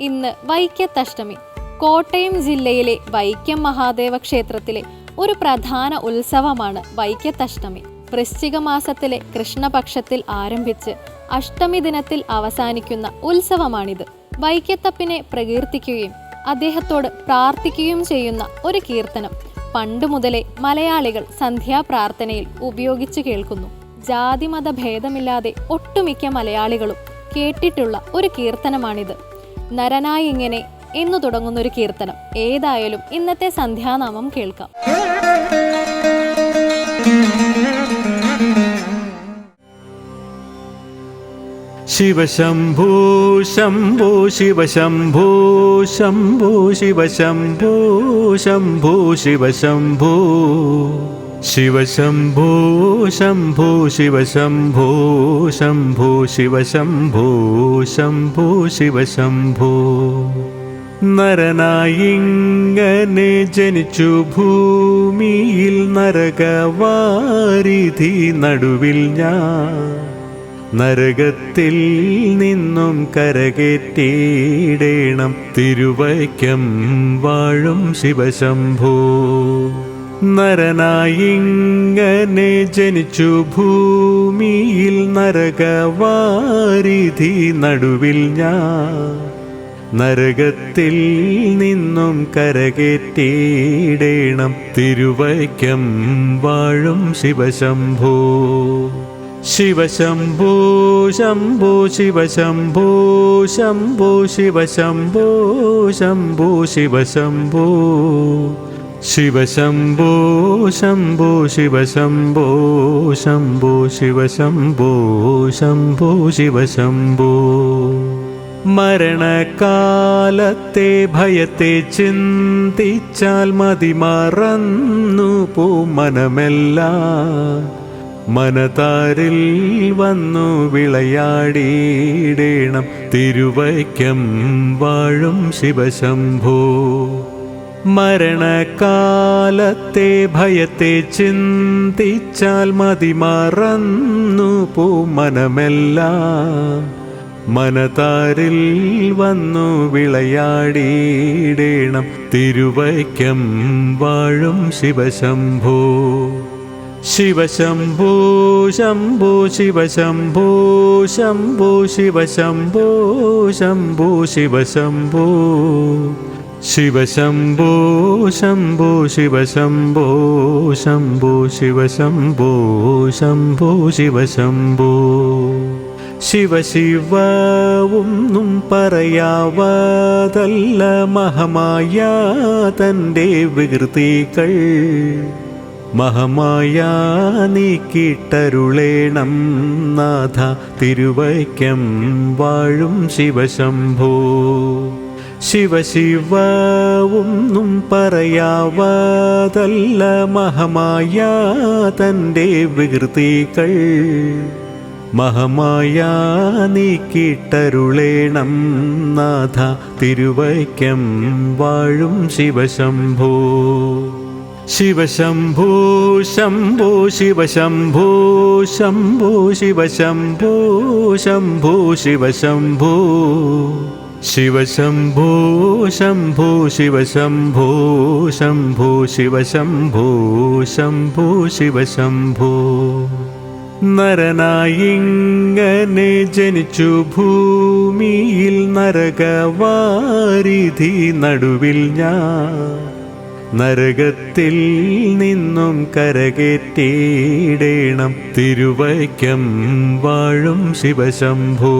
ഇന്ന് വൈക്കത്തഷ്ടമി കോട്ടയം ജില്ലയിലെ വൈക്കം മഹാദേവ ക്ഷേത്രത്തിലെ ഒരു പ്രധാന ഉത്സവമാണ് വൈക്കത്തഷ്ടമി വൃശ്ചിക മാസത്തിലെ കൃഷ്ണപക്ഷത്തിൽ ആരംഭിച്ച് അഷ്ടമി ദിനത്തിൽ അവസാനിക്കുന്ന ഉത്സവമാണിത്. വൈക്കത്തപ്പിനെ പ്രകീർത്തിക്കുകയും അദ്ദേഹത്തോട് പ്രാർത്ഥിക്കുകയും ചെയ്യുന്ന ഒരു കീർത്തനം പണ്ടു മുതലേ മലയാളികൾ സന്ധ്യാപ്രാർത്ഥനയിൽ ഉപയോഗിച്ചു കേൾക്കുന്നു. ജാതിമത ഭേദമില്ലാതെ ഒട്ടുമിക്ക മലയാളികളും കേട്ടിട്ടുള്ള ഒരു കീർത്തനമാണിത്. നരനായി ഇങ്ങനെ എന്നു തുടങ്ങുന്ന ഒരു കീർത്തനം. ഏതായാലും ഇന്നത്തെ സന്ധ്യാനാമം കേൾക്കാം. ശിവശംഭൂ ശംഭൂ ശിവശംഭൂ ശംഭൂ ശിവശംഭൂ ശംഭൂ ശിവശംഭൂ. ശിവശംഭൂ ശംഭോ ശിവശംഭൂ ശംഭോ ശിവശംഭൂ ശംഭോ ശിവശംഭൂ. നരനായിങ്ങനെ ജനിച്ചു ഭൂമിയിൽ നരകവാരിധി നടുവിൽ ഞാൻ. നരകത്തിൽ നിന്നും കരകേറ്റിയിടേണം തിരുവൈക്കം വാഴും ശിവശംഭോ. നരനായിങ്ങനെ ജനിച്ചു ഭൂമിയിൽ നരകവാരിധി നടുവിൽ ഞാൻ നരകത്തിൽ നിന്നും കരകേറ്റിയിടേണം. തിരുവൈക്കം വാഴും ശിവശംഭോ. ശിവശംഭോ ശംഭോ ശിവശംഭോ ശംഭോ ശിവശംഭോ ശംഭോ ശിവശംഭോ. ശിവശംഭോ ശംഭോ ശിവശംഭോ ശംഭോ ശിവശംഭോ ശംഭോ ശിവശംഭോ മരണകാലത്തെ ഭയത്തെ ചിന്തിച്ചാൽ മതി മറന്നു പോ മനമെല്ല. മനതാരിൽ വന്നു വിളയാടിയിടേണം തിരുവൈക്കം വാഴും ശിവശംഭോ മരണകാലത്തെ ഭയത്തെ ചിന്തിച്ചാൽ മതി മറന്നു പോ മനമെല്ലാം. മനതാരിൽ വന്നു വിളയാടിയിടേണം. തിരുവൈക്കം വാഴും ശിവശംഭോ. ശിവശംഭോ ശംഭോ ശിവശംഭോ ശംഭോ ശിവശംഭോ ശംഭോ ശിവശംഭോ. ശിവശംഭോ ശംഭോ ശിവശംഭോ ശംഭോ ശിവശംഭോ ശംഭോ ശിവശംഭോ ശിവശിവൊന്നും പറയാവാതല്ല മഹമായ തന്റെ വികൃതികൾ. മഹമായ നീക്കിട്ടരുളേണം നാഥ തിരുവൈക്കം വാഴും ശിവശംഭോ ശിവശിവൊന്നും പറയാവാതല്ല മഹമായ തന്റെ വികൃതികൾ. മഹമായ നീക്കിട്ടരുളേണം നാഥ തിരുവൈക്കം വാഴും ശിവശംഭോ. ശിവശംഭോ ശംഭോ ശിവശംഭോ ശംഭോ ശിവശംഭോ ശംഭോ ശിവശംഭോ. ശിവശംഭോ ശംഭോ ശിവശംഭോ ശംഭോ ശിവശംഭോ ശംഭോ ശിവശംഭോ. നരനായിങ്ങനെ ജനിച്ചു ഭൂമിയിൽ നരകവാരിധി നടുവിൽ ഞാൻ നരകത്തിൽ നിന്നും കരകേറ്റീടേണം തിരുവൈക്കം വാഴും ശിവശംഭോ.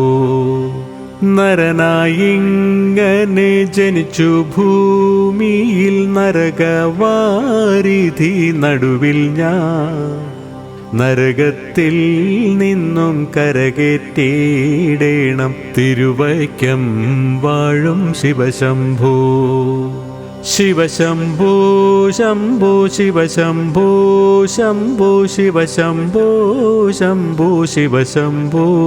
നരനായിങ്ങനെ ജനിച്ചു ഭൂമിയിൽ നരകവാരിധി നടുവിൽ ഞാൻ. നരകത്തിൽ നിന്നും കരകേറ്റിയിടേണം. തിരുവൈക്കം വാഴും ശിവശംഭൂ. ശിവശംഭൂ ശംഭൂ ശിവശംഭൂ ശംഭൂ ശിവശംഭൂ ശംഭൂ ശിവശംഭോ.